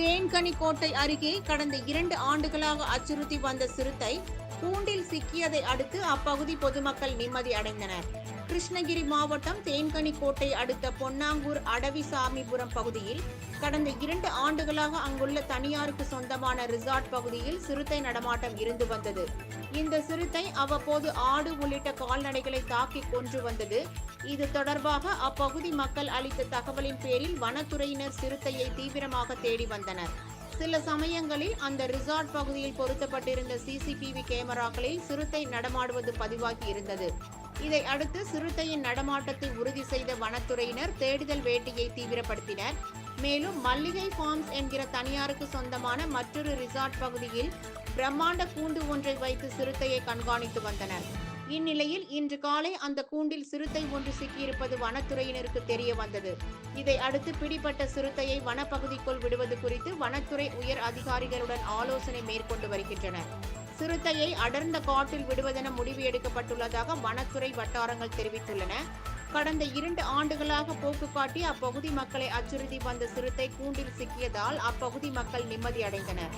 தேன்கனிக்கோட்டை அருகே கடந்த இரண்டு ஆண்டுகளாக அச்சுறுத்தி வந்த சிறுத்தை கூண்டில் சிக்கியதை அடுத்து அப்பகுதி பொதுமக்கள் நிம்மதி அடைந்தனர். கிருஷ்ணகிரி மாவட்டம் தேன்கனிக்கோட்டை அடுத்த பொன்னாங்கூர் அடவிசாமிபுரம் பகுதியில் கடந்த இரண்டு ஆண்டுகளாக அங்குள்ள தனியாருக்கு சொந்தமான ரிசார்ட் பகுதியில் சிறுத்தை நடமாட்டம் இருந்து வந்தது. இந்த சிறுத்தை அவ்வப்போது ஆடு உள்ளிட்ட கால்நடைகளை தாக்கி கொன்று வந்தது. இது தொடர்பாக அப்பகுதி மக்கள் அளித்த தகவலின் பேரில் வனத்துறையினர் சிறுத்தையை தீவிரமாக தேடி வந்தனர். சில சமயங்களில் அந்த ரிசார்ட் பகுதியில் பொருத்தப்பட்டிருந்த சிசிடிவி கேமராக்களில் சிறுத்தை நடமாடுவது பதிவாகி இருந்தது. இதை அடுத்து சிறுத்தையின் நடமாட்டத்தை உறுதி செய்த வனத்துறையினர் தேடுதல் வேட்டையை தீவிரப்படுத்தினர். மேலும் மல்லிகை ஃபார்ம்ஸ் என்கிற தனியாருக்கு சொந்தமான மற்றொரு ரிசார்ட் பகுதியில் பிரம்மாண்ட கூண்டு ஒன்றை வைத்து சிறுத்தையை கண்காணித்து வந்தனர். இந்நிலையில் இன்று காலை அந்த கூண்டில் சிறுத்தை ஒன்று சிக்கியிருப்பது வனத்துறையினருக்கு தெரிய வந்தது. இதை அடுத்து பிடிப்பட்ட சிறுத்தையை வனப்பகுதிக்குள் விடுவது குறித்து வனத்துறை உயர் அதிகாரிகளுடன் ஆலோசனை மேற்கொண்டு வருகின்றனர். சிறுத்தையை அடர்ந்த காட்டில் விடுவதென முடிவு எடுக்கப்பட்டுள்ளதாக வனத்துறை வட்டாரங்கள் தெரிவித்துள்ளன. கடந்த இரண்டு ஆண்டுகளாக போக்கு காட்டி அப்பகுதி மக்களை அச்சுறுத்தி வந்த சிறுத்தை கூண்டில் சிக்கியதால் அப்பகுதி மக்கள் நிம்மதி அடைந்தனர்.